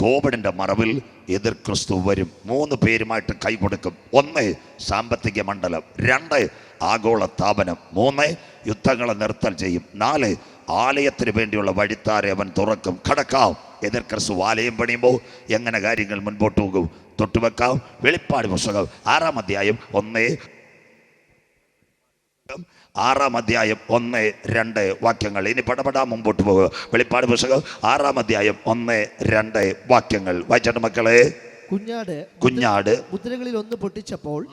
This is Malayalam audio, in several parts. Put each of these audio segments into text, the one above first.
കോവിഡിന്റെ മറവിൽ എതിർ ക്രിസ്തു വരും. മൂന്ന് പേരുമായിട്ട് കൈകൊടുക്കും ഒന്ന് സാമ്പത്തിക മണ്ഡലം രണ്ട് ആഗോള താപനം മൂന്ന് യുദ്ധങ്ങളെ നിർത്തൽ ചെയ്യും. നാല് ആലയത്തിന് വേണ്ടിയുള്ള വഴിത്താരെ അവൻ തുറക്കും. കടക്കാം. എതിർ ക്രിസ്തു ആലയം പണിയുമ്പോൾ എങ്ങനെ കാര്യങ്ങൾ മുൻപോട്ട് പോകും? തൊട്ടുവെക്കാം വെളിപ്പാട് പുസ്തകം ആറാം അധ്യായം ഒന്ന്. ആറാം അധ്യായം ഒന്ന് രണ്ട് വാക്യങ്ങൾ. ഇനി പടപടാ മുമ്പോട്ട് പോകുക വെളിപ്പാട് പുസ്തകം ആറാം അധ്യായം ഒന്ന് രണ്ട് വാക്യങ്ങൾ. വായിച്ചോട്ടെ മക്കളെ. കുഞ്ഞാട് കുഞ്ഞാട്. മുദ്രകളിൽ ഒന്ന് പൊട്ടിച്ചപ്പോൾ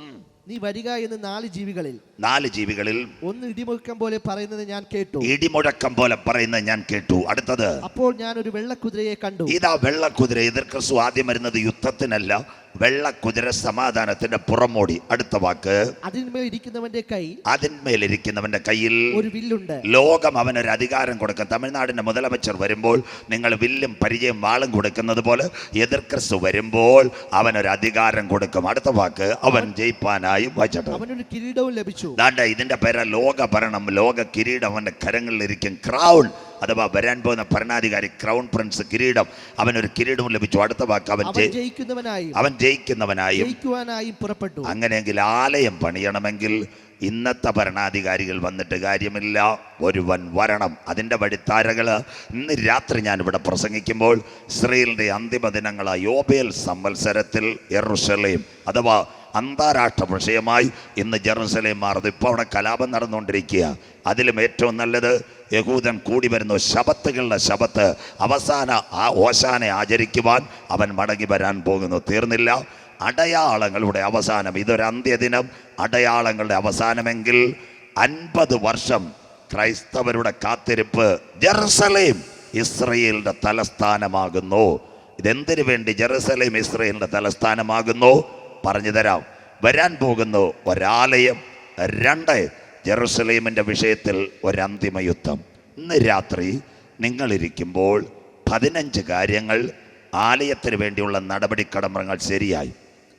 നീ വരിക എന്ന് നാല് ജീവികളിൽ. നാല് ജീവികളിൽ. ഒന്ന് ഇടിമുഴക്കം പോലെ പറയുന്നത് ഞാൻ കേട്ടു. ഇടിമുഴക്കം പോലെ പറയുന്നത് ഞാൻ കേട്ടു. അടുത്തത്. അപ്പോൾ ഞാൻ ഒരു വെള്ളക്കുതിരയെ കണ്ടു. ഇതാ വെള്ളക്കുതിര. എതിർ ക്രിസ്തു ആദ്യം വരുന്നത് യുദ്ധത്തിനല്ല വെള്ളക്കുതിര സമാധാനത്തിന്റെ പുറമോടി. അടുത്ത വാക്ക്. അതിന്മേൽ ഇരിക്കുന്നവന്റെ കൈ അതിന്മേലിരിക്കുന്നവന്റെ കയ്യിൽ ഒരു വില്ലുണ്ട്. ലോകം അവനൊരു അധികാരം കൊടുക്കും. തമിഴ്നാടിന്റെ മുതലമച്ചർ വരുമ്പോൾ നിങ്ങൾ വില്ലും പരിചയം വാളും കൊടുക്കുന്നത് പോലെ എതിർ ക്രിസ്തു വരുമ്പോൾ അവനൊരു അധികാരം കൊടുക്കും. അടുത്ത വാക്ക്. അവൻ ജയിപ്പാനായി വായിച്ചോട്ടെ അവനൊരു കിരീടവും ലഭിച്ചു. ദാണ്ട ഇതിന്റെ പേര ലോക ഭരണം ലോക കിരീടം അവന്റെ കരങ്ങളിലിരിക്കും. ക്രൗൺ. അഥവാ വരാൻ പോകുന്ന ഭരണാധികാരി ക്രൗൺ പ്രിൻസ് കിരീടം അവൻ ഒരു കിരീടവും ലഭിച്ചു. അടുത്ത വാക്ക് അവൻ ജയിക്കുന്നവനായി അവൻ ജയിക്കുന്നവനായും ജയിക്കുവാനായി പുറപ്പെട്ടു. അങ്ങനെയെങ്കിൽ ആലയം പണിയണമെങ്കിൽ ഇന്നത്തെ ഭരണാധികാരികൾ വന്നിട്ട് കാര്യമില്ല. ഒരുവൻ വരണം. അതിന്റെ വഴിത്താരകൾ ഇന്ന് രാത്രി ഞാൻ ഇവിടെ പ്രസംഗിക്കുമ്പോൾ ഇസ്രയേലിന്റെ അന്തിമ ദിനങ്ങളായ യോബേൽ സംവത്സരത്തിൽ എറുസലേം അഥവാ അന്താരാഷ്ട്ര വിഷയമായി ഇന്ന് ജെറുസലേം മാറുന്നു. ഇപ്പോൾ അവിടെ കലാപം നടന്നുകൊണ്ടിരിക്കുക അതിലും ഏറ്റവും നല്ലത് യഹൂദൻ കൂടി വരുന്നു. ശബത്തുകളുടെ ശബത്ത് അവസാന ആ ഓശാനെ ആചരിക്കുവാൻ അവൻ മടങ്ങി വരാൻ പോകുന്നു. തീർന്നില്ല. അടയാളങ്ങളുടെ അവസാനം. ഇതൊരു അന്ത്യദിനം. അടയാളങ്ങളുടെ അവസാനമെങ്കിൽ അൻപത് വർഷം ക്രൈസ്തവരുടെ കാത്തിരിപ്പ് ജെറുസലേം ഇസ്രയേലിന്റെ തലസ്ഥാനമാകുന്നു. ഇതെന്തിനു വേണ്ടി ജെറുസലേം ഇസ്രയേലിന്റെ തലസ്ഥാനമാകുന്നു? പറഞ്ഞു തരാം. വരാൻ പോകുന്നു ഒരാലയം രണ്ട് ജെറുസലേമിന്റെ വിഷയത്തിൽ ഒരന്തിമ യുദ്ധം. ഇന്ന് രാത്രി നിങ്ങളിരിക്കുമ്പോൾ പതിനഞ്ച് കാര്യങ്ങൾ ആലയത്തിന് വേണ്ടിയുള്ള നടപടിക്രമങ്ങൾ ശരിയായി.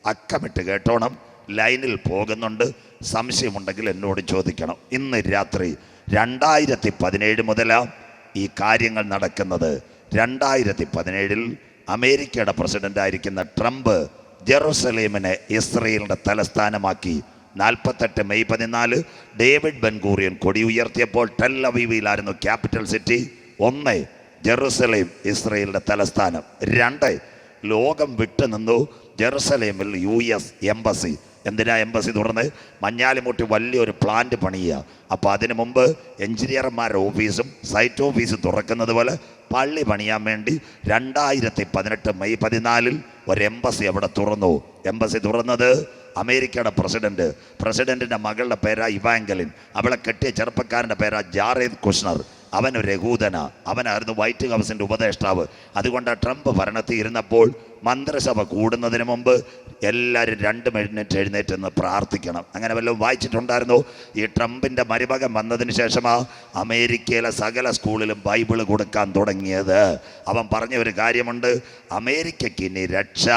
അക്കമിട്ട് കേട്ടോണം ലൈനിൽ പോകുന്നുണ്ട് സംശയമുണ്ടെങ്കിൽ എന്നോട് ചോദിക്കണം. ഇന്ന് രാത്രി രണ്ടായിരത്തി പതിനേഴ് മുതലാണ് ഈ കാര്യങ്ങൾ നടക്കുന്നത്. രണ്ടായിരത്തി പതിനേഴിൽ അമേരിക്കയുടെ പ്രസിഡന്റായിരിക്കുന്ന ട്രംപ് ജെറുസലേമിനെ ഇസ്രയേലിന്റെ തലസ്ഥാനമാക്കി നാൽപ്പത്തെട്ട് മെയ് പതിനാല് ഡേവിഡ് ബൻകൂറിയൻ കൊടി ഉയർത്തിയപ്പോൾ ടെൽ അവീവിയിലായിരുന്നു ക്യാപിറ്റൽ സിറ്റി. ഒന്ന് ജെറുസലേം ഇസ്രയേലിന്റെ തലസ്ഥാനം. രണ്ട് ലോകം വിട്ടുനിന്നു ജെറുസലേമിൽ യു എസ് എംബസി. എന്തിനാ എംബസി തുറന്ന്? മഞ്ഞാലിമുട്ടി വലിയൊരു പ്ലാന്റ് പണിയുക. അപ്പോൾ അതിനു മുമ്പ് എഞ്ചിനീയർമാരുടെ ഓഫീസും സൈറ്റ് ഓഫീസും തുറക്കുന്നത് പോലെ പള്ളി പണിയാൻ വേണ്ടി രണ്ടായിരത്തി പതിനെട്ട് മെയ് പതിനാലിൽ ഒരു എംബസി അവിടെ തുറന്നു. എംബസി തുറന്നത് അമേരിക്കയുടെ പ്രസിഡന്റ് പ്രസിഡന്റിന്റെ മകളുടെ പേരാ ഇവാങ്കലിൻ. അവളെ കെട്ടിയ ചെറുപ്പക്കാരന്റെ പേരാ ജാറേദ് കുഷ്ണർ. അവൻ ഒരു യഹൂദന അവനായിരുന്നു വൈറ്റ് ഹൗസിന്റെ ഉപദേഷ്ടാവ്. അതുകൊണ്ട് ട്രംപ് ഭരണത്തിൽ ഇരുന്നപ്പോൾ മന്ത്രിസഭ കൂടുന്നതിന് മുമ്പ് എല്ലാവരും രണ്ട് മിനിറ്റ് എഴുന്നേറ്റ് നിന്ന് പ്രാർത്ഥിക്കണം. അങ്ങനെ വല്ലതും വായിച്ചിട്ടുണ്ടായിരുന്നു? ഈ ട്രംപിന്റെ മരുമകൻ വന്നതിന് ശേഷമാ അമേരിക്കയിലെ സകല സ്കൂളിലും ബൈബിൾ കൊടുക്കാൻ തുടങ്ങിയത്. അവൻ പറഞ്ഞ ഒരു കാര്യമുണ്ട്. അമേരിക്കയ്ക്ക് ഇനി രക്ഷ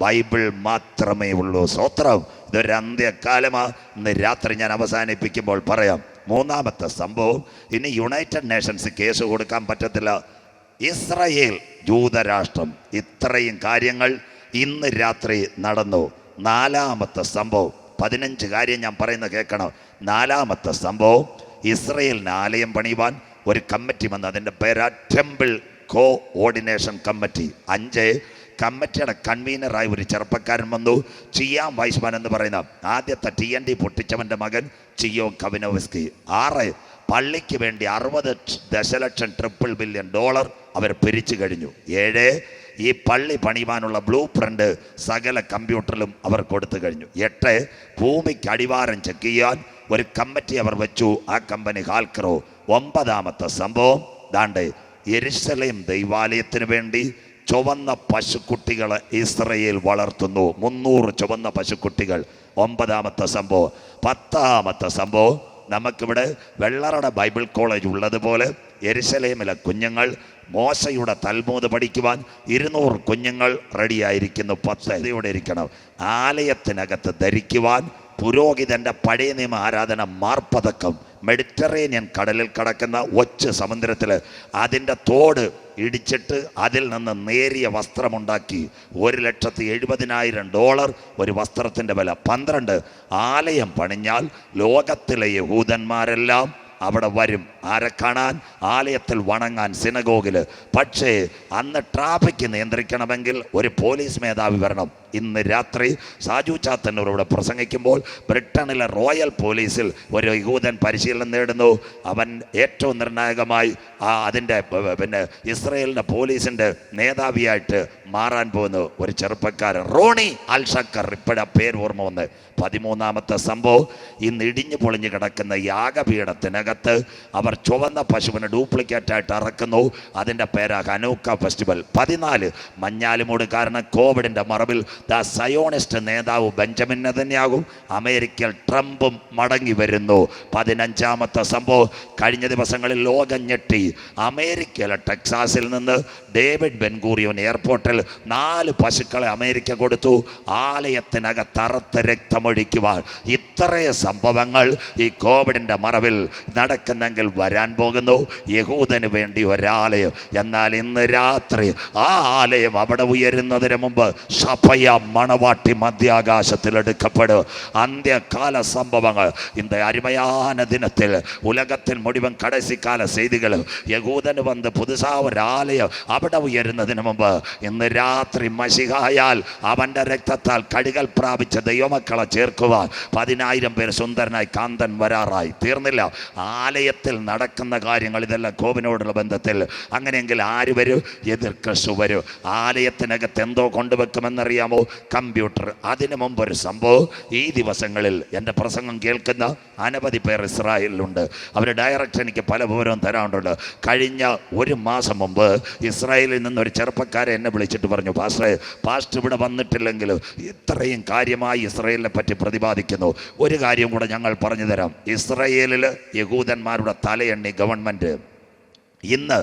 ബൈബിൾ മാത്രമേ ഉള്ളൂ. സ്വത്രം ഇതൊരു അന്ത്യകാലമാണ് ഇന്ന് രാത്രി ഞാൻ അവസാനിപ്പിക്കുമ്പോൾ പറയാം. മൂന്നാമത്തെ സംഭവം ഇനി യുണൈറ്റഡ് നേഷൻസ് കേസ് കൊടുക്കാൻ പറ്റത്തില്ല. ഇസ്രയേൽ ജൂതരാഷ്ട്രം ഇത്രയും കാര്യങ്ങൾ ഇന്ന് രാത്രി നടന്നു. നാലാമത്തെ സംഭവം പതിനഞ്ച് കാര്യം ഞാൻ പറയുന്നത് കേൾക്കണം. നാലാമത്തെ സംഭവം ഇസ്രയേലിന് ആലയം പണിയുവാൻ ഒരു കമ്മിറ്റി വന്നു. അതിന്റെ പേരാ ടെമ്പിൾ കോ ഓർഡിനേഷൻ കമ്മിറ്റി അഞ്ച് കമ്മിറ്റിയുടെ കൺവീനറായി ഒരു ചെറുപ്പക്കാരൻ വന്നു. ചിയാം വൈസ്മാൻ എന്ന് പറയുന്ന ആദ്യത്തെ ടി എൻ ഡി പൊട്ടിച്ചവന്റെ മകൻ ചിയോ കവിനോവിസ്കി. ആറ് പള്ളിക്ക് വേണ്ടി അറുപത് ദശലക്ഷം ട്രിപ്പിൾ ബില്യൺ ഡോളർ അവർ പിരിച്ചു കഴിഞ്ഞു. ഏഴ് ഈ പള്ളി പണിയുവാനുള്ള ബ്ലൂ പ്രിന്റ് സകല കമ്പ്യൂട്ടറിലും അവർ കൊടുത്തു കഴിഞ്ഞു. എട്ട് ഭൂമിക്ക് അടിവാരം ചെക്ക് ചെയ്യാൻ ഒരു കമ്മിറ്റി അവർ വെച്ചു. ആ കമ്പനി ഹാൽക്കറോ. ഒമ്പതാമത്തെ സംഭവം ദാണ്ട് എരിശലയും ദൈവാലയത്തിന് വേണ്ടി ചുവന്ന പശുക്കുട്ടികളെ ഇസ്രയേൽ വളർത്തുന്നു. മുന്നൂറ് ചുവന്ന പശുക്കുട്ടികൾ. ഒമ്പതാമത്തെ സംഭവം. പത്താമത്തെ സംഭവം. നമുക്കിവിടെ വെള്ളറട ബൈബിൾ കോളേജ് ഉള്ളതുപോലെ എരിശലേമിലെ കുഞ്ഞുങ്ങൾ മോശയുടെ തൽമൂത് പഠിക്കുവാൻ ഇരുന്നൂറ് കുഞ്ഞുങ്ങൾ റെഡിയായിരിക്കുന്നു. പദ്ധതിയോടെ ഇരിക്കണം. ആലയത്തിനകത്ത് ധരിക്കുവാൻ പുരോഹിതന്റെ പഴയ നിയമ ആരാധന മാർപ്പതക്കം. മെഡിറ്ററേനിയൻ കടലിൽ കടക്കുന്ന ഒച്ച് സമുദ്രത്തിൽ അതിന്റെ തോട് ഇടിച്ചിട്ട് അതിൽ നിന്ന് നേരിയ വസ്ത്രമുണ്ടാക്കി ഒരു ലക്ഷത്തി എഴുപതിനായിരം ഡോളർ ഒരു വസ്ത്രത്തിന്റെ വില. പന്ത്രണ്ട് ആലയം പണിഞ്ഞാൽ ലോകത്തിലെ യഹൂദന്മാരെല്ലാം അവിടെ വരും. ആരെ കാണാൻ? ആലയത്തിൽ വണങ്ങാൻ സിനഗോഗിൽ പക്ഷേ അന്ന് ട്രാഫിക് നിയന്ത്രിക്കണമെങ്കിൽ ഒരു പോലീസ് മേധാവി വരണം. ഇന്ന് രാത്രി സാജു ചാത്തന്നൂർ ഇവിടെ പ്രസംഗിക്കുമ്പോൾ ബ്രിട്ടനിലെ റോയൽ പോലീസിൽ ഒരു യഹൂദൻ പരിശീലനം നേടുന്നു. അവൻ ഏറ്റവും നിർണായകമായി ആ അതിന്റെ പിന്നെ ഇസ്രയേലിന്റെ പോലീസിന്റെ നേതാവിയായിട്ട് മാറാൻ പോകുന്നു. ഒരു ചെറുപ്പക്കാരൻ റോണി അൽ ഷക്കർ ഇപ്പോഴാ പേര് ഓർമ്മ വന്ന്. പതിമൂന്നാമത്തെ സംഭവം ഇന്ന് ഇടിഞ്ഞു പൊളിഞ്ഞു കിടക്കുന്ന യാഗപീഠത്തിനകത്ത് അവർ ചുവന്ന പശുവിന് ഡ്യൂപ്ലിക്കേറ്റ് ആയിട്ട് ഇറക്കുന്നു അതിന്റെ പേരാ ഹനൂക്ക ഫെസ്റ്റിവൽ. പതിനാല് മഞ്ഞാലിമൂട് കാരണം കോവിഡിന്റെ മറവിൽ ദ സയോണിസ്റ്റ് നേതാവ് ബെഞ്ചമിൻ നെതന്യാകും അമേരിക്കയിൽ ട്രംപും മടങ്ങി വരുന്നു. പതിനഞ്ചാമത്തെ സംഭവം കഴിഞ്ഞ ദിവസങ്ങളിൽ ലോകം ഞെട്ടി. അമേരിക്കയിലെ ടെക്സാസിൽ നിന്ന് ഡേവിഡ് ബെൻഗൂറിയോൻ എയർപോർട്ടിൽ നാല് പശുക്കളെ അമേരിക്ക കൊടുത്തു. ആലയത്തിനകത്ത് അറുത്ത് രക്തമൊഴിക്കുവാൻ. ഇത്രയും സംഭവങ്ങൾ ഈ കോവിഡിന്റെ മറവിൽ നടക്കുന്നെങ്കിൽ വരാൻ പോകുന്നു യഹൂദന് വേണ്ടി ഒരാലയം എന്നാൽ ഇന്ന് രാത്രി ആ ആലയം അവിടെ ഉയരുന്നതിന് മുമ്പ് സഭയ മണവാട്ടി മധ്യാകാശത്തിൽ എടുക്കപ്പെടും അന്ത്യകാല സംഭവങ്ങൾ இந்த அருமையான தினத்தில் உலகத்தின் முடிவன் கடைசி கால செய்திகள் யகூதன் வந்து புதுசா ஒரு ஆலயம் അവിടെ ഉയരുന്നതിന് മുമ്പ് ഇന്ന് രാത്രി മഷിഹായാൽ അവന്റെ രക്തത്താൽ കടികൾ പ്രാപിച്ച ദൈവമക്കളെ ചേർക്കുവാൻ പതിനായിരം പേർ സുന്ദരനായി കാന്തൻ വരാറായി തീർന്നില്ല ആലയത്തിൽ നടക്കുന്ന കാര്യങ്ങൾ ഇതെല്ലാം കോവിനോടുള്ള ബന്ധത്തിൽ. അങ്ങനെയെങ്കിൽ ആര് വരും? എതിർ ക്രിസ്തു വരും. ആലയത്തിനകത്ത് എന്തോ കൊണ്ടുവെക്കുമെന്നറിയാമോ? കമ്പ്യൂട്ടർ. അതിനു മുമ്പ് ഒരു സംഭവം ഈ ദിവസങ്ങളിൽ എന്റെ പ്രസംഗം കേൾക്കുന്ന അനവധി പേർ ഇസ്രായേലിലുണ്ട്. അവർ ഡയറക്റ്റ് എനിക്ക് പല വിവരവും തരാറുണ്ട്. കഴിഞ്ഞ ഒരു മാസം മുമ്പ് ഇസ്രായേലിൽ നിന്നൊരു ചെറുപ്പക്കാരെ എന്നെ വിളിച്ചിട്ട് പറഞ്ഞു പാസ്റ്റർ പാസ്റ്റർ ഇവിടെ വന്നിട്ടില്ലെങ്കിൽ ഇത്രയും കാര്യമായി ഇസ്രായേലിനെ പറ്റി പ്രതിപാദിക്കുന്നു. ഒരു കാര്യം കൂടെ ഞങ്ങൾ പറഞ്ഞു തരാം. ഇസ്രായേലിൽ യഹൂദന്മാരുടെ തലയെണ്ണി ഗവൺമെന്റ് ഇന്ന്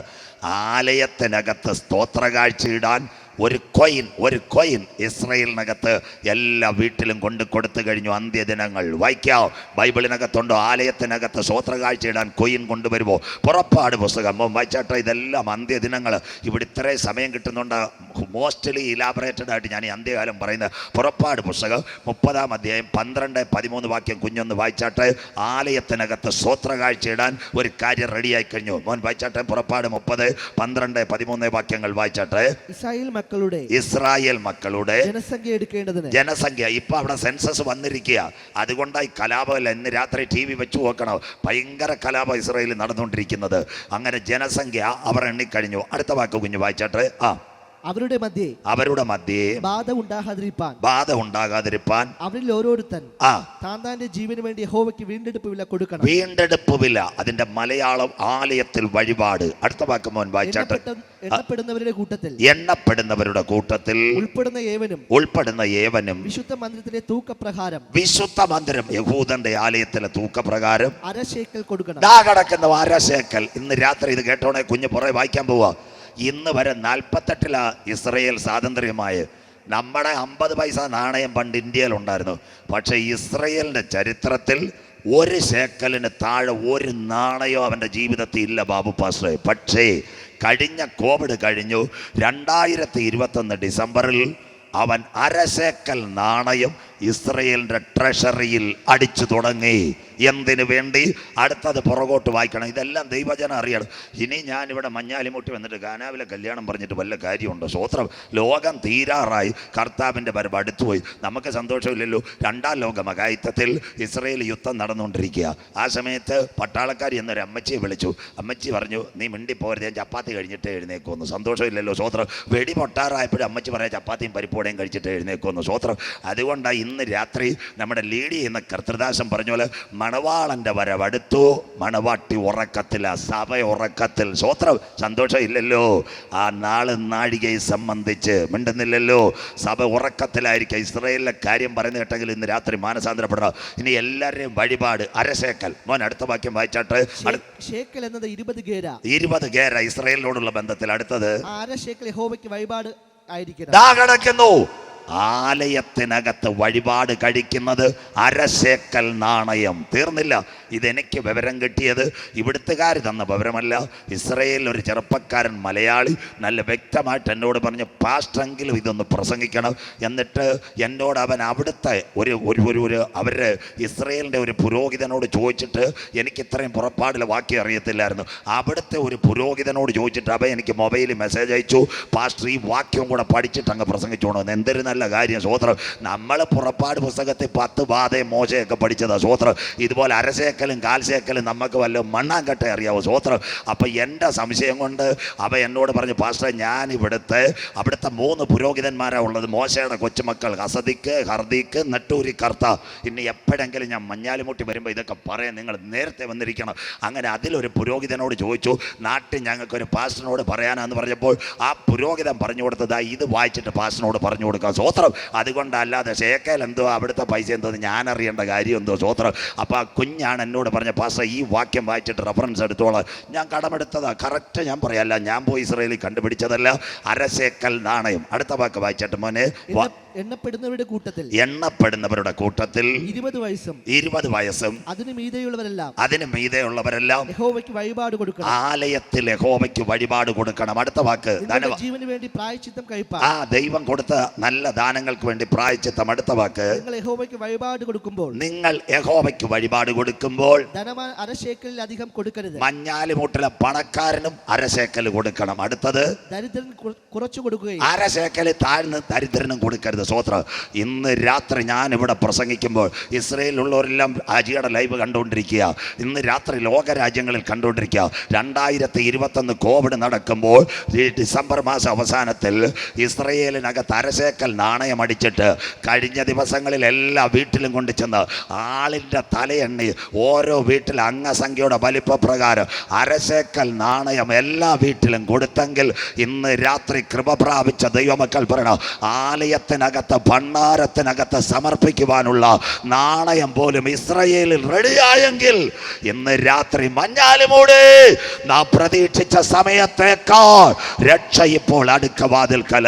ആലയത്തിനകത്ത് സ്തോത്രകാഴ്ചയിടാൻ ഒരു കൊയിൻ ഒരു കൊയിൻ ഇസ്രയേലിനകത്ത് എല്ലാ വീട്ടിലും കൊണ്ട് കൊടുത്തു കഴിഞ്ഞു. അന്ത്യദിനങ്ങൾ വായിക്കാം ബൈബിളിനകത്തുണ്ടോ? ആലയത്തിനകത്ത് സ്വോത്രകാഴ്ചയിടാൻ കൊയിൻ കൊണ്ടുവരുമോ പുറപ്പാട് പുസ്തകം. വായിച്ചാട്ടെ? ഇതെല്ലാം അന്ത്യദിനങ്ങൾ. ഇവിടെ ഇത്രയും സമയം കിട്ടുന്നുണ്ട്. മോസ്റ്റ്ലി ഇലാബറേറ്റഡ് ആയിട്ട് ഞാൻ ഈ അന്ത്യകാലം പറയുന്നത്. പുറപ്പാട് പുസ്തകം മുപ്പതാം അധ്യായം പന്ത്രണ്ട് പതിമൂന്ന് വാക്യം കുഞ്ഞൊന്ന് വായിച്ചാട്ടെ? ആലയത്തിനകത്ത് സ്വോത്രകാഴ്ചയിടാൻ ഒരു കാര്യം റെഡിയായി കഴിഞ്ഞു. മോൻ വായിച്ചാട്ടെ? പുറപ്പാട് മുപ്പത് പന്ത്രണ്ട് പതിമൂന്ന് വാക്യങ്ങൾ വായിച്ചാട്ടെ? ഇസ്രായേൽ മക്കളുടെ ഇസ്രായേൽ മക്കളുടെ ജനസംഖ്യ എടുക്കേണ്ടതിന്. ജനസംഖ്യ. ഇപ്പൊ അവിടെ സെൻസസ് വന്നിരിക്കുക. അതുകൊണ്ടായി കലാപമല്ല ഇന്ന് രാത്രി ടി വി വെച്ചു നോക്കണം. ഭയങ്കര കലാപം ഇസ്രായേലിൽ നടന്നുകൊണ്ടിരിക്കുന്നത്. അങ്ങനെ ജനസംഖ്യ അവർ എണ്ണിക്കഴിഞ്ഞു. അടുത്ത വാക്ക് കുഞ്ഞു വായിച്ചാട്ടെ. ആ. അവരുടെ മധ്യേ അവരുടെ മധ്യേ ബാധ ഉണ്ടാകാതിരിപ്പാൻ. ബാധ ഉണ്ടാകാതിരിപ്പാൻ. അവരിൽ ഓരോരുത്തൻ ആ. താൻ താന്റെ ജീവന് വേണ്ടി യഹോവയ്ക്ക് വീണ്ടെടുപ്പ് വില കൊടുക്കണം. വീണ്ടെടുപ്പ് വില അതിന്റെ മലയാളം ആലയത്തിൽ വഴിപാട്. അടുത്ത വാക്ക് മോൻ വായിച്ചാട്ടെ. എണ്ണപ്പെടുന്നവരുടെ കൂട്ടത്തിൽ. എണ്ണപ്പെടുന്നവരുടെ കൂട്ടത്തിൽ. ഉൾപ്പെടുന്ന ഏവനും. ഉൾപ്പെടുന്ന ഏവനും. വിശുദ്ധ മന്ദിരത്തിലെ തൂക്കപ്രകാരം. വിശുദ്ധ മന്ദിരം യഹൂദന്റെ ആലയത്തിലെ തൂക്കപ്രകാരം. അരശേക്കൽ കൊടുക്കണം. ദാ കടക്കുന്ന അരശേക്കൽ ഇന്ന് രാത്രി ഇത് കേട്ടോണേ കുഞ്ഞ് പുറകെ വായിക്കാൻ പോവാ. ഇന്ന് വരെ നാൽപ്പത്തെട്ടിലാ ഇസ്രയേൽ സ്വാതന്ത്ര്യമായ നമ്മുടെ അമ്പത് പൈസ നാണയം പണ്ട് ഇന്ത്യയിലുണ്ടായിരുന്നു പക്ഷേ ഇസ്രയേലിന്റെ ചരിത്രത്തിൽ ഒരു ശേക്കലിന് താഴെ ഒരു നാണയോ അവന്റെ ജീവിതത്തിൽ ഇല്ല ബാബു പാസ്റ്റർ പക്ഷേ കഴിഞ്ഞ കോവിഡ് കഴിഞ്ഞു. രണ്ടായിരത്തി ഇരുപത്തൊന്ന് ഡിസംബറിൽ അവൻ അരശേക്കൽ നാണയം ഇസ്രയേലിന്റെ ട്രഷറിയിൽ അടിച്ചു തുടങ്ങി. എന്തിനു വേണ്ടി? അടുത്തത് പുറകോട്ട് വായിക്കണം. ഇതെല്ലാം ദൈവജനം അറിയണം. ഇനി ഞാനിവിടെ മഞ്ഞാലിമുട്ടി വന്നിട്ട് ഗാനാവിലെ കല്യാണം പറഞ്ഞിട്ട് വല്ല കാര്യമുണ്ടോ? സ്വോത്രം ലോകം തീരാറായി. കർത്താവിന്റെ വരവ് അടുത്തുപോയി. നമുക്ക് സന്തോഷമില്ലല്ലോ. രണ്ടാം ലോക മകായുദ്ധത്തിൽ ഇസ്രയേൽ യുദ്ധം നടന്നുകൊണ്ടിരിക്കുക. ആ സമയത്ത് പട്ടാളക്കാർ എന്നൊരു അമ്മച്ചിയെ വിളിച്ചു. അമ്മച്ചി പറഞ്ഞു നീ മിണ്ടി പോരുത് ഞാൻ ചപ്പാത്തി കഴിഞ്ഞിട്ട് എഴുന്നേക്കുമെന്ന് സന്തോഷമില്ലല്ലോ സ്വോത്രം വെടി പൊട്ടാറായപ്പോഴും അമ്മച്ചി പറയാം ചപ്പാത്തിയും പരിപ്പോടെയും കഴിച്ചിട്ട് എഴുന്നേക്കുമെന്ന് സ്വോത്രം അതുകൊണ്ടാണ് ഇന്ന് രാത്രി നമ്മുടെ ലീഡി എന്ന കർത്തൃദാസം പറഞ്ഞ പോലെ മണവാളന്റെ വരവടുത്തു മണവാട്ടി ഉറക്കത്തിൽ ആ സഭ ഉറക്കത്തിൽ. സ്വോത്രം സന്തോഷമില്ലല്ലോ. ആ നാൾ നാഴികയെ സംബന്ധിച്ച് മിണ്ടുന്നില്ലല്ലോ. സഭ ഉറക്കത്തിലായിരിക്കും ഇസ്രയേലിലെ കാര്യം പറയുന്ന കേട്ടെങ്കിൽ ഇന്ന് രാത്രി മാനസാന്തരപ്പെടണം. ഇനി എല്ലാവരെയും വഴിപാട് അരശേക്കൽ. മോൻ അടുത്ത വാക്യം വായിച്ചാട്ട്. അടു- ഷേക്കൽ എന്നത് ഇരുപത് ഗേര. ഇരുപത് ഇസ്രയേലിനോടുള്ള ബന്ധത്തിൽ അടുത്തത്. അരശേക്കൽ വഴിപാട് ആയിരിക്കണം. കിടക്കുന്നു. ആലയത്തിനകത്ത് വഴിപാട് കഴിക്കുന്നത് അരശേക്കൽ നാണയം. തീർന്നില്ല. ഇതെനിക്ക് വിവരം കിട്ടിയത് ഇവിടുത്തുകാർ തന്ന വിവരമല്ല. ഇസ്രയേലിൽ ഒരു ചെറുപ്പക്കാരൻ മലയാളി. നല്ല വ്യക്തമായിട്ട് എന്നോട് പറഞ്ഞു പാസ്റ്റെങ്കിലും ഇതൊന്ന് പ്രസംഗിക്കണം. എന്നിട്ട് എന്നോട് അവൻ അവിടുത്തെ ഒരു ഒരു ഒരു ഒരു അവരുടെ ഇസ്രയേലിന്റെ ഒരു പുരോഹിതനോട് ചോദിച്ചിട്ട് എനിക്ക് ഇത്രയും പുറപ്പാടിലെ വാക്കി അറിയത്തില്ലായിരുന്നു. അവിടുത്തെ ഒരു പുരോഹിതനോട് ചോദിച്ചിട്ട് അവൻ എനിക്ക് മൊബൈലിൽ മെസ്സേജ് അയച്ചു പാസ്റ്റർ ഈ വാക്യം കൂടെ പഠിച്ചിട്ട് അങ്ങ് പ്രസംഗിച്ചോണമെന്ന് എന്തൊരു നല്ല കാര്യം സ്വോത്രം നമ്മൾ പുറപ്പാട് പുസ്തകത്തിൽ പത്ത് ബാധയും മോശയൊക്കെ പഠിച്ചതാണ് സ്വോത്രം ഇതുപോലെ അരശേക്കലും കാൽശേക്കലും നമുക്ക് വല്ല മണ്ണാങ്കട്ട അറിയാവോ സ്വോത്രം അപ്പം എന്റെ സംശയം കൊണ്ട് അവ എന്നോട് പറഞ്ഞു പാസ്റ്റർ ഞാൻ ഇവിടുത്തെ അവിടുത്തെ മൂന്ന് പുരോഹിതന്മാരാണ് ഉള്ളത്. മോശയുടെ കൊച്ചുമക്കൾ ഹസദിക്ക് ഹർദിക്ക് നട്ടൂരി കർത്ത. ഇനി എപ്പോഴെങ്കിലും ഞാൻ മഞ്ഞാലിമുട്ടി വരുമ്പോൾ ഇതൊക്കെ പറയാൻ നിങ്ങൾ നേരത്തെ വന്നിരിക്കണം. അങ്ങനെ അതിലൊരു പുരോഹിതനോട് ചോദിച്ചു നാട്ടിൽ ഞങ്ങൾക്കൊരു പാസ്റ്ററിനോട് പറയാനാന്ന് പറഞ്ഞപ്പോൾ ആ പുരോഹിതൻ പറഞ്ഞു കൊടുത്തതാ ഇത് വായിച്ചിട്ട് പാസ്റ്ററിനോട് പറഞ്ഞു കൊടുക്കാം സ്വോത്രം അതുകൊണ്ടല്ലാതെ ശേഖൽ എന്തോ അവിടുത്തെ പൈസ എന്തോ ഞാൻ അറിയേണ്ട കാര്യം എന്തോ സ്തോത്രം. അപ്പോൾ ആ കുഞ്ഞാണ് എന്നോട് പറഞ്ഞ പാസ്റ്റർ ഈ വാക്യം വായിച്ചിട്ട് റെഫറൻസ് എടുത്തോളാം. ഞാൻ കടമെടുത്തതാ. കറക്റ്റ് ഞാൻ പറയാല്ല. ഞാൻ പോയി ഇസ്രയേലിൽ കണ്ടുപിടിച്ചതല്ല. അരശേക്കൽ നാണയം. അടുത്ത വാക്ക് വായിച്ചിട്ട് മോനെ എണ്ണപ്പെടുന്നവരുടെ കൂട്ടത്തിൽ. എണ്ണപ്പെടുന്നവരുടെ കൂട്ടത്തിൽ ഇരുപത് വയസ്സും. ഇരുപത് വയസ്സും. അതിന് മീതെയുള്ളവരെല്ലാം. അതിന് മീതെയുള്ളവരെല്ലാം യഹോവയ്ക്ക് വഴിപാട് കൊടുക്കണം. ആലയത്തിൽ യഹോവയ്ക്ക് വഴിപാട് കൊടുക്കണം. അടുത്ത വാക്ക് ജീവന് വേണ്ടി പ്രായച്ചിത്തം കഴിപ്പാൻ. ആ ദൈവം കൊടുത്ത നല്ല ദാനങ്ങൾക്ക് വേണ്ടി പ്രായച്ചിത്തം അടുത്ത വാക്ക് നിങ്ങൾ യഹോവയ്ക്ക് വഴിപാട് കൊടുക്കുമ്പോൾ നിങ്ങൾ യഹോവയ്ക്ക് വഴിപാട് കൊടുക്കുമ്പോൾ ധനമാൻ അരശേക്കലിൽ അധികം കൊടുക്കരുത്. മഞ്ഞാലിമൂട്ടിലെ പണക്കാരനും അരശേക്കൽ കൊടുക്കണം. അടുത്തത് ദരിദ്രൻ കുറച്ചു കൊടുക്കുകയും അരശേക്കൽ താഴ്ന്ന് ദരിദ്രനും കൊടുക്കരുത്. സ്വോത്ര ഇന്ന് രാത്രി ഞാൻ ഇവിടെ പ്രസംഗിക്കുമ്പോൾ ഇസ്രയേലിലുള്ളവരെല്ലാം അജിയുടെ ലൈവ് കണ്ടുകൊണ്ടിരിക്കുക. ഇന്ന് രാത്രി ലോകരാജ്യങ്ങളിൽ കണ്ടുകൊണ്ടിരിക്കുക. രണ്ടായിരത്തി ഇരുപത്തൊന്ന് കോവിഡ് നടക്കുമ്പോൾ ഡിസംബർ മാസം അവസാനത്തിൽ ഇസ്രയേലിനകത്ത് അരശേക്കൽ നാണയം അടിച്ചിട്ട് കഴിഞ്ഞ ദിവസങ്ങളിൽ എല്ലാ വീട്ടിലും കൊണ്ടു ചെന്ന് ആളിന്റെ തലയെണ്ണി ഓരോ വീട്ടിൽ അംഗസംഖ്യയുടെ വലിപ്പപ്രകാരം അരശേക്കൽ നാണയം എല്ലാ വീട്ടിലും കൊടുത്തെങ്കിൽ ഇന്ന് രാത്രി കൃപ പ്രാപിച്ച ദൈവമക്കൾ പറയണം ആലയത്തിനകത്ത് ഭണ്ണാരത്തിനകത്ത് സമർപ്പിക്കുവാനുള്ള നാണയം പോലും ഇസ്രയേലിൽ റെഡിയായെങ്കിൽ ഇന്ന് രാത്രി മഞ്ഞാലുമൂടെ നാം പ്രതീക്ഷിച്ച സമയത്തേക്കാൾ രക്ഷ ഇപ്പോൾ അടുക്കവാതിൽ കല.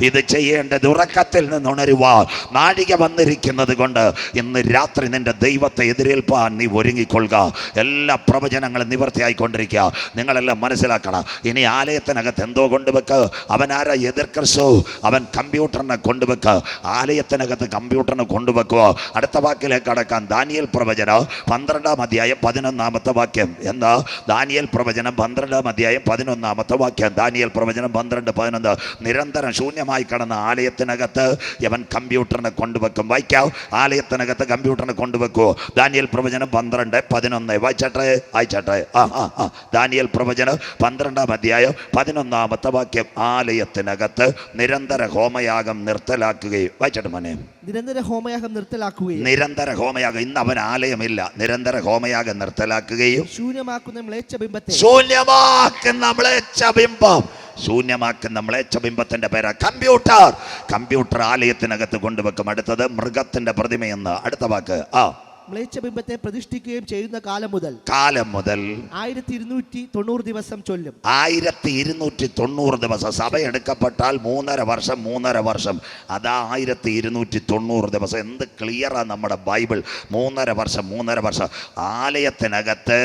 ഇത് ചെയ്യേണ്ടത് ഉറക്കത്തിൽ നിന്ന് ഉണരുവാൻ നാഴിക വന്നിരിക്കുന്നത് കൊണ്ട് ഇന്ന് രാത്രി നിന്റെ ദൈവത്തെ എതിരേൽപ്പാൻ നീ ഒരുങ്ങിക്കൊള്ളുക. എല്ലാ പ്രവചനങ്ങളും നിവൃത്തിയായിക്കൊണ്ടിരിക്കുക നിങ്ങളെല്ലാം മനസ്സിലാക്കണം. ഇനി ആലയത്തിനകത്ത് എന്തോ കൊണ്ടുവെക്ക് അവൻ ആരാ ക്രിസ്തു? അവൻ കമ്പ്യൂട്ടറിനെ കൊണ്ടുവെക്ക്. ആലയത്തിനകത്ത് കമ്പ്യൂട്ടറിന് കൊണ്ടുവെക്കുക അടുത്ത വാക്കിലേക്ക് കടക്കാൻ ദാനിയൽ പ്രവചനം പന്ത്രണ്ടാം അധ്യായം പതിനൊന്നാമത്തെ വാക്യം. എന്താ? ദാനിയൽ പ്രവചനം പന്ത്രണ്ടാം അധ്യായം പതിനൊന്നാമത്തെ വാക്യം. ദാനിയൽ പ്രവചനം പന്ത്രണ്ട് പതിനൊന്ന്. നിരന്തരം ശൂന്യമായി കടന്ന ആലയത്തിനകത്ത് അവൻ കമ്പ്യൂട്ടറിനെ കൊണ്ടുവെക്കും. വായിക്കാം ആലയത്തിനകത്ത് കമ്പ്യൂട്ടറിനെ കൊണ്ടുവെക്കൂ. ദാനിയൽ പ്രവചനം പന്ത്രണ്ട് പതിനൊന്ന്. വായിച്ചട്ടെ? വായിച്ചട്ടെ? ആ ആ ആ. ദാനിയൽ പ്രവചനം പന്ത്രണ്ടാം അധ്യായം പതിനൊന്നാമത്തെ വാക്യം. ആലയത്തിനകത്ത് നിരന്തര ഹോമയാഗം നിർത്തലാക്കുകയും വായിച്ചോട്ടെ മോനെ. നിരന്തര ഹോമയാഗം നിർത്തലാക്കുകയും. നിരന്തര ഹോമയാഗം ഇന്ന് അവൻ ആലയമില്ല. നിരന്തര ഹോമയാഗം നിർത്തലാക്കുകയും. ശൂന്യമാക്കുന്ന മ്ലേച്ഛബിംബത്തെ ശൂന്യമാക്കുന്ന മ്ലേച്ഛബിംബം ശൂന്യമാക്കുന്ന മ്ലേച്ഛബിംബത്തിന്റെ പേര് കമ്പ്യൂട്ടർ. കമ്പ്യൂട്ടർ ആലയത്തിനകത്ത് കൊണ്ടുവെക്കും. അടുത്തത് മൃഗത്തിന്റെ പ്രതിമയെന്ന് അടുത്ത വാക്ക് ആ. മ്ലേച്ഛ ബിംബത്തെ പ്രതിഷ്ഠിക്കുകയും ചെയ്യുന്ന കാലം മുതൽ കാലം മുതൽ ആയിരത്തി ഇരുന്നൂറ്റി തൊണ്ണൂറ് ദിവസം ചൊല്ലും. ആയിരത്തി ഇരുന്നൂറ്റി തൊണ്ണൂറ് ദിവസം സഭ എടുക്കപ്പെട്ടാൽ മൂന്നര വർഷം മൂന്നര വർഷം. അതാ ആയിരത്തി ഇരുന്നൂറ്റി തൊണ്ണൂറ് ദിവസം. എന്ത് ക്ലിയറാണ് നമ്മുടെ ബൈബിൾ. മൂന്നര വർഷം മൂന്നര വർഷം. ആലയത്തിനകത്ത്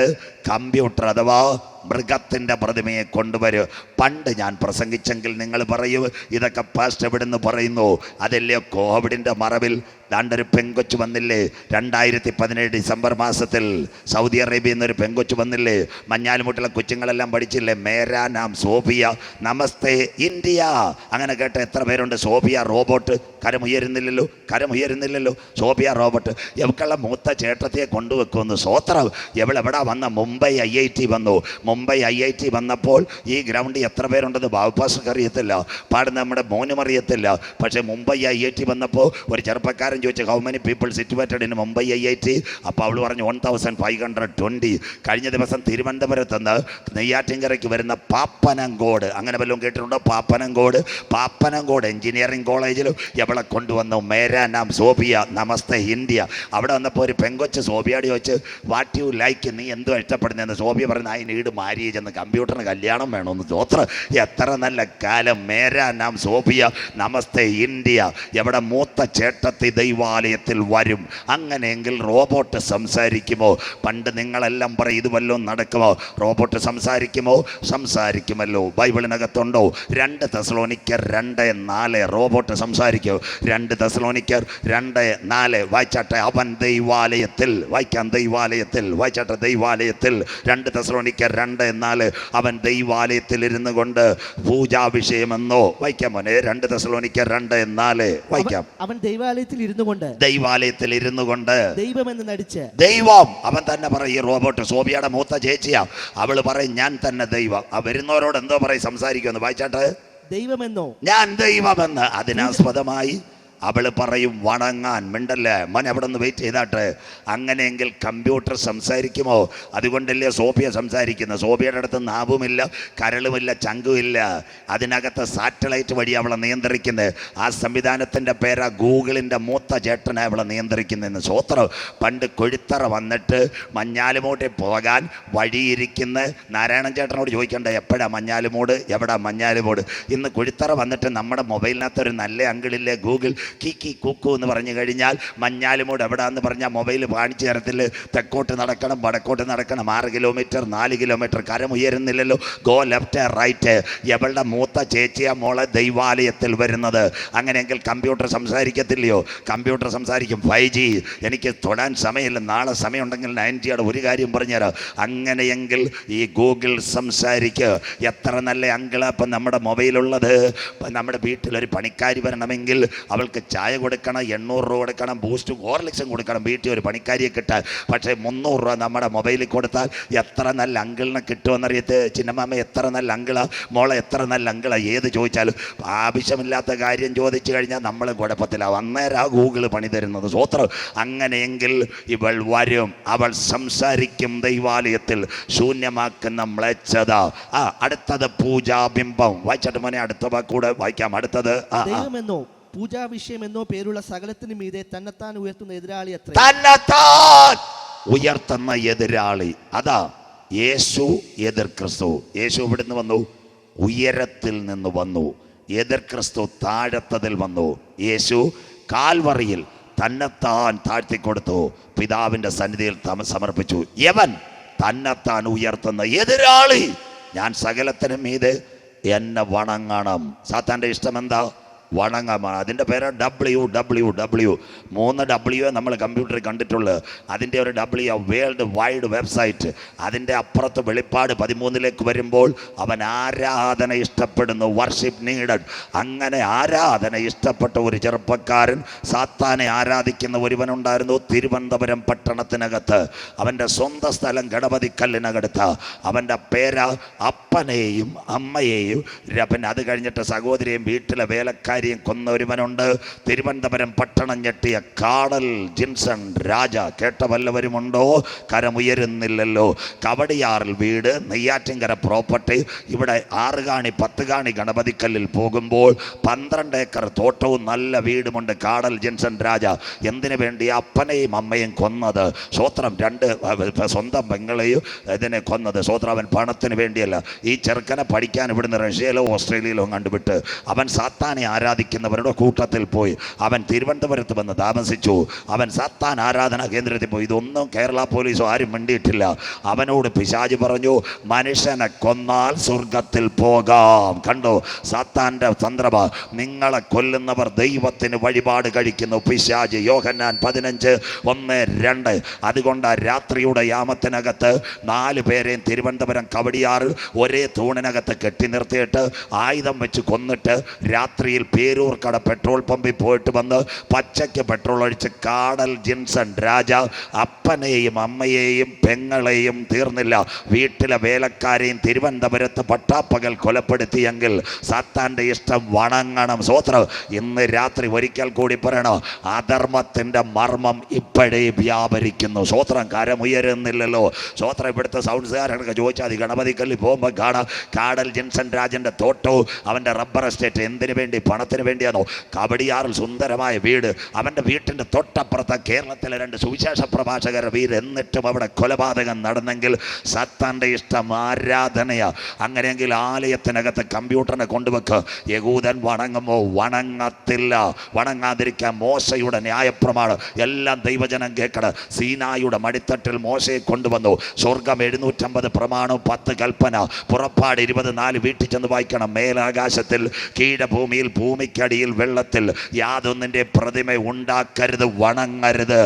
കമ്പ്യൂട്ടർ അഥവാ മൃഗത്തിന്റെ പ്രതിമയെ കൊണ്ടുവരൂ. പണ്ട് ഞാൻ പ്രസംഗിച്ചെങ്കിൽ നിങ്ങൾ പറയൂ ഇതൊക്കെ പാസ്റ്റ് എവിടുന്ന് പറയുന്നു. അതല്ലേ കോവിഡിന്റെ മറവിൽ? ദാണ്ടൊരു പെങ്കൊച്ചു വന്നില്ലേ? രണ്ടായിരത്തി പതിനേഴ് ഡിസംബർ മാസത്തിൽ സൗദി അറേബ്യയിൽ നിന്നൊരു പെങ്കൊച്ചു വന്നില്ലേ? മഞ്ഞാലുമുട്ടിലെ കൊച്ചുങ്ങളെല്ലാം പഠിച്ചില്ലേ? മേരാ നാം സോഫിയ നമസ്തേ ഇന്ത്യ. അങ്ങനെ കേട്ട എത്ര പേരുണ്ട്? Sophia robot. കരമുയരുന്നില്ലല്ലോ കരമുയരുന്നില്ലല്ലോ സോഫിയ റോബോട്ട്. എവക്കുള്ള മൂത്ത ചേട്ടത്തിയെ കൊണ്ടുവെക്കുമെന്ന് എവിടെ എവിടെ വന്ന? മുംബൈ ഐ ഐ ടി വന്നു. മുംബൈ ഐ ഐ ടി വന്നപ്പോൾ ഈ ഗ്രൗണ്ടിൽ എത്ര പേരുണ്ടെന്ന് ബാബുപാസക്ക് അറിയത്തില്ല. പാടുന്ന നമ്മുടെ മോനും അറിയത്തില്ല. പക്ഷേ മുംബൈ ഐ ഐ ടി വന്നപ്പോൾ ഒരു ചെറുപ്പക്കാരൻ ചോദിച്ച how many people situated in Mumbai I I T അപ്പോൾ അവൾ പറഞ്ഞു one thousand five hundred twenty കഴിഞ്ഞ ദിവസം തിരുവനന്തപുരത്ത് നിന്ന് നെയ്യാറ്റിൻകരയ്ക്ക് വരുന്ന പാപ്പനങ്കോട് അങ്ങനെ വല്ലതും കേട്ടിട്ടുണ്ടോ? പാപ്പനങ്കോട്. പാപ്പനങ്കോട് എഞ്ചിനീയറിംഗ് കോളേജിൽ എവളെ കൊണ്ടുവന്നു. മേരാ നാം സോഫിയ നമസ്തേ ഇന്ത്യ അവിടെ വന്നപ്പോൾ ഒരു പെങ്കൊച്ച് സോഫിയോട് ചോദിച്ച് വാട്ട് യു ലൈക്ക് നീ എന്തോ ഇഷ്ടപ്പെടുന്നതെന്ന്? സോഫിയ പറഞ്ഞു ഐ നീഡ് മാര്യേജ് ചെന്ന് കമ്പ്യൂട്ടറിന് കല്യാണം വേണമെന്ന് ജോത്ര. എത്ര നല്ല കാലം. മേരാ നാം സോഫിയ. നമസ്തേ ഇന്ത്യ. എവിടെ മൂത്ത ചേട്ടത്തി ദൈവാലയത്തിൽ വരും. അങ്ങനെയെങ്കിൽ റോബോട്ട് സംസാരിക്കുമോ? പണ്ട് നിങ്ങളെല്ലാം പറയും ഇത് വല്ലതും നടക്കുമോ? റോബോട്ട് സംസാരിക്കുമോ? സംസാരിക്കുമല്ലോ. ബൈബിളിനകത്തുണ്ടോ? രണ്ട് തെസലോനിക്കർ രണ്ട് നാല്. റോബോട്ട് സംസാരിക്കോ? രണ്ട് തെസലോനിക്കർ രണ്ട് നാല്. വായിച്ചാട്ടെ അവൻ ദൈവാലയത്തിൽ വായിക്കാൻ ദൈവാലയത്തിൽ വായിച്ചാട്ടെ ദൈവാലയത്തിൽ. രണ്ട് തെസലോനിക്കർ രണ്ട് നാല് അവൻ ദൈവാലയത്തിൽ ഇരുന്നു കൊണ്ട് പൂജാ വിഷയമെന്നോ വായിക്കാം മോനെ. രണ്ട് തെസലോനിക്കർ രണ്ട് നാല് വായിക്കാം. അവൻ- അവൻ ദൈവാലയത്തിൽ ഇരുന്നു കൊണ്ട് ദൈവാലയത്തിൽ ഇരുന്നു കൊണ്ട് ദൈവമെന്ന് നടിച്ച് ദൈവം. അവൻ തന്നെ പറയും ഈ റോബോട്ട് സോബിയുടെ മൂത്ത ചേച്ചിയാ. അവൾ പറയും ഞാൻ തന്നെ ദൈവം. ആ വരുന്നവരോട് എന്തോ പറയും സംസാരിക്കുമെന്ന്. വായിച്ചാട്ട്? ദൈവമെന്നോ? ഞാൻ ദൈവമെന്ന്. അതിനാസ്പദമായി അവൾ പറയും വണങ്ങാൻ മിണ്ടല്ലേ? മോൻ അവിടെ നിന്ന് വെയിറ്റ് ചെയ്താട്ട്? അങ്ങനെയെങ്കിൽ കമ്പ്യൂട്ടർ സംസാരിക്കുമോ? അതുകൊണ്ടല്ലേ സോഫിയ സംസാരിക്കുന്നത്. സോഫിയയുടെ അടുത്ത് നാവുമില്ല കരളുമില്ല ചങ്കുമില്ല. അതിനകത്ത് സാറ്റലൈറ്റ് വഴി അവളെ നിയന്ത്രിക്കുന്നത് ആ സംവിധാനത്തിന്റെ പേരാ ഗൂഗിളിന്റെ മൂത്ത ചേട്ടനെ അവളെ നിയന്ത്രിക്കുന്നതെന്ന് സ്വോത്രം പണ്ട് കൊഴുത്തറ വന്നിട്ട് മഞ്ഞാലുമൂട്ടിൽ പോകാൻ വഴിയിരിക്കുന്ന. നാരായണൻ ചേട്ടനോട് ചോദിക്കേണ്ട എപ്പോഴാ മഞ്ഞാലുമൂട്? എവിടാ മഞ്ഞാലുമൂട്? ഇന്ന് കൊഴുത്തറ വന്നിട്ട് നമ്മുടെ മൊബൈലിനകത്ത് ഒരു നല്ല അങ്കിളില്ലേ ഗൂഗിൾ? കിക്കി കുക്കു എന്ന് പറഞ്ഞു കഴിഞ്ഞാൽ മഞ്ഞാലുമൂട് എവിടാന്ന് പറഞ്ഞാൽ മൊബൈൽ കാണിച്ചു തരത്തിൽ തെക്കോട്ട് നടക്കണം വടക്കോട്ട് നടക്കണം. ആറ് കിലോമീറ്റർ നാല് കിലോമീറ്റർ കരം ഉയരുന്നില്ലല്ലോ. Go left right. എവളുടെ മൂത്ത ചേച്ചിയ മോളെ ദൈവാലയത്തിൽ വരുന്നത്? അങ്ങനെയെങ്കിൽ കമ്പ്യൂട്ടർ സംസാരിക്കത്തില്ലയോ? കമ്പ്യൂട്ടർ സംസാരിക്കും. Five G. എനിക്ക് തൊടാൻ സമയമില്ല. നാളെ സമയമുണ്ടെങ്കിൽ നയൻ ജിയുടെ ഒരു കാര്യം പറഞ്ഞുതരാം. അങ്ങനെയെങ്കിൽ ഈ ഗൂഗിൾ സംസാരിക്ക്. എത്ര നല്ല അങ്കിളപ്പം നമ്മുടെ മൊബൈലുള്ളത്. നമ്മുടെ വീട്ടിലൊരു പണിക്കാരി വരണമെങ്കിൽ അവൾക്ക് ചായ കൊടുക്കണം എണ്ണൂറ് രൂപ കൊടുക്കണം ബൂസ്റ്റ് ലക്ഷം കൊടുക്കണം. വീട്ടിൽ ഒരു പണിക്കാരിയെ കിട്ടാൻ. പക്ഷേ മുന്നൂറ് രൂപ നമ്മുടെ മൊബൈലിൽ കൊടുത്താൽ എത്ര നല്ല അങ്കിളിനെ കിട്ടുമെന്നറിയത്ത്? ചിന്നമാമ എത്ര നല്ല അങ്കിളാ? മോളെ എത്ര നല്ല അങ്കിളാ? ഏത് ചോദിച്ചാലും ആവശ്യമില്ലാത്ത കാര്യം ചോദിച്ചു കഴിഞ്ഞാൽ നമ്മൾ കുഴപ്പത്തിലാവും. അന്നേരം ആ ഗൂഗിൾ പണി തരുന്നത്. സ്വോത്രം അങ്ങനെയെങ്കിൽ ഇവൾ വരും. അവൾ സംസാരിക്കും ദൈവാലയത്തിൽ. ശൂന്യമാക്കുന്ന മ്ലേച്ഛത. ആ അടുത്തത് പൂജാബിംബം. വായിച്ചിട്ട് മോനെ അടുത്ത വാക്കൂടെ വായിക്കാം. അടുത്തത് ആ ആ. വിഷയം എന്നോ പേരുള്ള സകലത്തിന് മീതെ തന്നെത്താൻ ഉയർത്തുന്ന എതിരാളി അത്ര. തന്നെത്താൻ ഉയർത്തുന്ന എതിരാളി. അതാ യേശു എതിർ ക്രിസ്തു. യേശു ഇവിടുന്ന് വന്നു? ഉയരത്തിൽ നിന്ന് വന്നു. എതിർ ക്രിസ്തു താഴത്തതിൽ വന്നു. യേശു കാൽവറിയിൽ തന്നെത്താൻ താഴ്ത്തിക്കൊടുത്തു. പിതാവിന്റെ സന്നിധിയിൽ സമർപ്പിച്ചു. യവൻ തന്നെത്താൻ ഉയർത്തുന്ന എതിരാളി. ഞാൻ സകലത്തിനും മീതെ എന്നെ വണങ്ങണം. സാത്താന്റെ ഇഷ്ടം എന്താ വണങ്ങമാണ്. അതിന്റെ പേര് ഡബ്ല്യു ഡബ്ല്യു ഡബ്ല്യു മൂന്ന് ഡബ്ല്യു നമ്മൾ കമ്പ്യൂട്ടറിൽ കണ്ടിട്ടുള്ളത് അതിന്റെ ഒരു ഡബ്ല്യു വേൾഡ് വൈഡ് വെബ്സൈറ്റ് അതിന്റെ അപ്പുറത്ത് വെളിപ്പാട് പതിമൂന്നിലേക്ക് വരുമ്പോൾ അവൻ ആരാധന ഇഷ്ടപ്പെടുന്നു വർഷിപ്പ് നീഡഡ് അങ്ങനെ ആരാധന ഇഷ്ടപ്പെട്ട ഒരു ചെറുപ്പക്കാരൻ സാത്താനെ ആരാധിക്കുന്ന ഒരുവനുണ്ടായിരുന്നു തിരുവനന്തപുരം പട്ടണത്തിനകത്ത്. അവന്റെ സ്വന്തം സ്ഥലം ഗണപതിക്കല്ലിനകടുത്ത അവന്റെ പേര അപ്പനെയും അമ്മയെയും. പിന്നെ അത് കഴിഞ്ഞിട്ട് സഹോദരിയും വീട്ടിലെ വേലക്കാരിയും കൊന്ന ഒരുവനുണ്ട് തിരുവനന്തപുരം പട്ടണം ഞെട്ടിയ കാടൽ ജിൻസൺ രാജ കേട്ട വല്ലവരുമുണ്ടോ? കരമുയരുന്നില്ലല്ലോ. കവടിയാറിൽ വീട് നെയ്യാറ്റിങ്കര പ്രോപ്പർട്ടി. ഇവിടെ ആറുകാണി പത്തുകാണി ഗണപതിക്കല്ലിൽ പോകുമ്പോൾ പന്ത്രണ്ട് ഏക്കർ തോട്ടവും നല്ല വീടുമുണ്ട് കാടൽ ജിൻസൺ രാജ. എന്തിനു വേണ്ടി അപ്പനെയും അമ്മയും കൊന്നത്? സ്വത്രം രണ്ട് സ്വന്തം പെങ്ങളെയും ഇതിനെ കൊന്നത്. സ്വത്രം അവൻ പണത്തിന് വേണ്ടിയല്ല. ഈ ചെറുക്കനെ പഠിക്കാൻ ഇവിടുന്ന് റഷ്യയിലോ ഓസ്ട്രേലിയയിലോ കണ്ടുവിട്ട് അവൻ സാത്താനെ ആരാധിക്കുന്നവരുടെ കൂട്ടത്തിൽ പോയി. അവൻ തിരുവനന്തപുരത്ത് വന്ന് താമസിച്ചു. അവൻ സത്താൻ ആരാധനാ കേന്ദ്രത്തിൽ പോയി. ഇതൊന്നും കേരള പോലീസോ ആരും മിണ്ടിയിട്ടില്ല. അവനോട് പിശാജ് പറഞ്ഞു മനുഷ്യനെ കൊന്നാൽ സ്വർഗത്തിൽ പോകാം. കണ്ടോ? സത്താന്റെ തന്ത്രമ. നിങ്ങളെ കൊല്ലുന്നവർ ദൈവത്തിന് വഴിപാട് കഴിക്കുന്നു. പിശാജ് യോഹന്നാൻ പതിനഞ്ച് ഒന്ന് രണ്ട്. അതുകൊണ്ട് രാത്രിയുടെ യാമത്തിനകത്ത് നാല് പേരെയും തിരുവനന്തപുരം കവടിയാറ് ഒരേ തൂണിനകത്ത് കെട്ടി നിർത്തിയിട്ട് ആയുധം വെച്ച് കൊന്നിട്ട് രാത്രിയിൽ പേരൂർക്കട പെട്രോൾ പമ്പിൽ പോയിട്ട് വന്ന് പച്ചയ്ക്ക് പെട്രോൾ ഒഴിച്ച് കാടൽ ജിൻസൺ രാജ അപ്പനെയും അമ്മയെയും പെങ്ങളെയും തീർന്നില്ല. വീട്ടിലെ വേലക്കാരെയും തിരുവനന്തപുരത്ത് പട്ടാപ്പകൽ കൊലപ്പെടുത്തിയെങ്കിൽ സത്താന്റെ ഇഷ്ടം വണങ്ങണം സ്വത്രം ഇന്ന് രാത്രി ഒരിക്കൽ കൂടി പറയണം അധർമ്മത്തിന്റെ മർമ്മം ഇപ്പോഴേ വ്യാപരിക്കുന്നു. സ്വോത്രം കരമുയരുന്നില്ലല്ലോ സ്വോത്രം ഇവിടുത്തെ സൗണ്ട്സുകാരൊക്കെ ചോദിച്ചാൽ മതി ഗണപതിക്കല്ലിൽ പോകുമ്പോൾ കാണാം കാടൽ ജിൻസൺ രാജന്റെ തോട്ടവും അവന്റെ റബ്ബർ എസ്റ്റേറ്റ് എന്തിനു വേണ്ടി പണത്തിന് കേരളത്തിന് വേണ്ടിയാണോ? കബഡിയാറിൽ സുന്ദരമായ വീട് അവന്റെ വീട്ടിന്റെ തൊട്ടപ്പുറത്ത് കേരളത്തിലെ രണ്ട് സുവിശേഷ പ്രഭാഷകരുടെ വീട് എന്നിട്ടും അവിടെ കൊലപാതകം നടന്നെങ്കിൽ സത്താന്റെ ഇഷ്ടം ആരാധനയാ. അങ്ങനെയെങ്കിൽ ആലയത്തിനകത്ത് കമ്പ്യൂട്ടറിനെ കൊണ്ടുവെക്ക്. യകൂദൻ വണങ്ങുമോ? വണങ്ങത്തില്ല. വണങ്ങാതിരിക്കാൻ മോശയുടെ ന്യായപ്രമാണം. എല്ലാം ദൈവജനം കേൾക്കണം സീനായുടെ മടിത്തട്ടിൽ മോശയെ കൊണ്ടുവന്നു. സ്വർഗം എഴുന്നൂറ്റമ്പത് പ്രമാണം പത്ത് കൽപ്പന. പുറപ്പാട് ഇരുപത് നാല് വീട്ടിൽ ചെന്ന് വായിക്കണം. മേലാകാശത്തിൽ കീഴഭൂമിയിൽ ഭൂമിക്കടിയിൽ വെള്ളത്തിൽ യാതൊന്നിന്റെ പ്രതിമ ഉണ്ടാക്കരുത് വണങ്ങരുത്.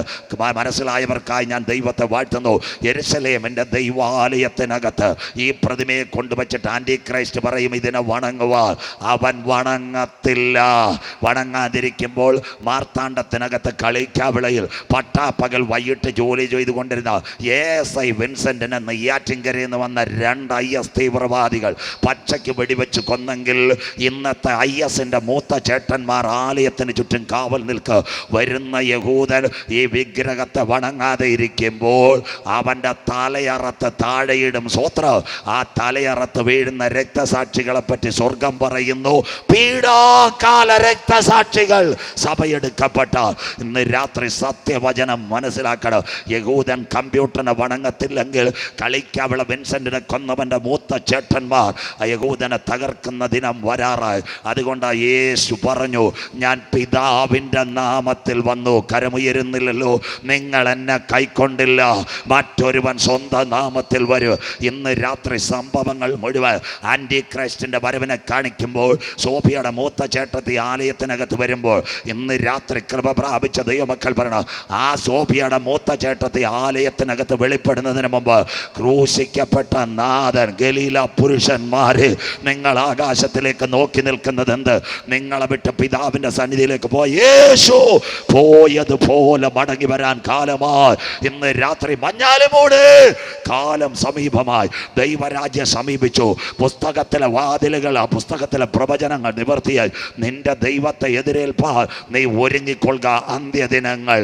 മനസ്സിലായവർക്കായി ഞാൻ ദൈവത്തെ വാഴ്ത്തുന്നു. എരുസലേം എന്റെ ദൈവാലയത്തിനകത്ത് ഈ പ്രതിമയെ കൊണ്ടുവച്ചിട്ട് ആന്റി ക്രൈസ്റ്റ് പറയും ഇതിനെ വണങ്ങുവാൻ അവൻ വണങ്ങത്തില്ല. വണങ്ങാതിരിക്കുമ്പോൾ മാർത്താണ്ഡത്തിനകത്ത് കളിക്കാവിളയിൽ പട്ടാപ്പകൽ വൈകിട്ട് ജോലി ചെയ്തുകൊണ്ടിരുന്ന എസ് ഐ വിൻസെന്റിനെ നെയ്യാറ്റിൻകരയിൽ നിന്ന് വന്ന രണ്ട് ഐ എസ് തീവ്രവാദികൾ പച്ചയ്ക്ക് വെടിവെച്ച് കൊന്നെങ്കിൽ ഇന്നത്തെ ഐ എസിന്റെ മൂത്ത ചേട്ടന്മാർ ആലയത്തിന് ചുറ്റും കാവൽ നിൽക്കുക വരുന്ന യഹൂദൻ ഈ വിഗ്രഹത്തെ വണങ്ങാതെ ഇരിക്കുമ്പോൾ അവന്റെ തലയറത്ത് താഴെയിടും. സ്വത്ര ആ തലയറത്ത് വീഴുന്ന രക്തസാക്ഷികളെ പറ്റി സ്വർഗം പറയുന്നു പീഡാകാല രക്തസാക്ഷികൾ. സഭയെടുക്കപ്പെട്ട ഇന്ന് രാത്രി സത്യവചനം മനസ്സിലാക്കണം. യഹൂദൻ കമ്പ്യൂട്ടറിനെ വണങ്ങത്തില്ലെങ്കിൽ കളിക്കാവിള വിൻസെന്റിനെ കൊന്നവന്റെ മൂത്ത ചേട്ടന്മാർ യഹൂദനെ തകർക്കുന്ന ദിനം വരാറായി. അതുകൊണ്ടാണ് അതുകൊണ്ട് യേശു പറഞ്ഞു ഞാൻ പിതാവിന്റെ നാമത്തിൽ വന്നു കരമുയരുന്നില്ലല്ലോ. നിങ്ങൾ എന്നെ കൈക്കൊണ്ടില്ല. മറ്റൊരുവൻ സ്വന്തം നാമത്തിൽ വരും. ഇന്ന് രാത്രി സംഭവങ്ങൾ മുഴുവൻ ആന്റി ക്രൈസ്റ്റിന്റെ വരവിനെ കാണിക്കുമ്പോൾ സോഫിയുടെ മൂത്ത ചേട്ടത്തി ആലയത്തിനകത്ത് വരുമ്പോൾ ഇന്ന് രാത്രി കൃപ പ്രാപിച്ച ദൈവമക്കൾ പറയണം ആ സോഫിയുടെ മൂത്ത ചേട്ടത്തി ആലയത്തിനകത്ത് വെളിപ്പെടുന്നതിന് മുമ്പ് ക്രൂശിക്കപ്പെട്ട നാഥൻ ഗലീല പുരുഷന്മാര് നിങ്ങൾ ആകാശത്തിലേക്ക് നോക്കി നിൽക്കുന്നത് എന്ത് നിങ്ങളെ വിട്ട് പിതാവിന്റെ സന്നിധിയിലേക്ക് പോയി യേശു പോയതുപോലെ മടങ്ങി വരാൻ കാലമായി. ഇന്ന് രാത്രി മഞ്ഞാലുമൂട് കാലം സമീപമായി. ദൈവരാജ്യം സമീപിച്ചു. പുസ്തകത്തിലെ വാതിലുകൾ ആ പുസ്തകത്തിലെ പ്രവചനങ്ങൾ നിവർത്തിയായി. നിന്റെ ദൈവത്തെ എതിരേൽപ്പാ നീ ഒരുങ്ങിക്കൊള്ളുക. അന്ത്യദിനങ്ങൾ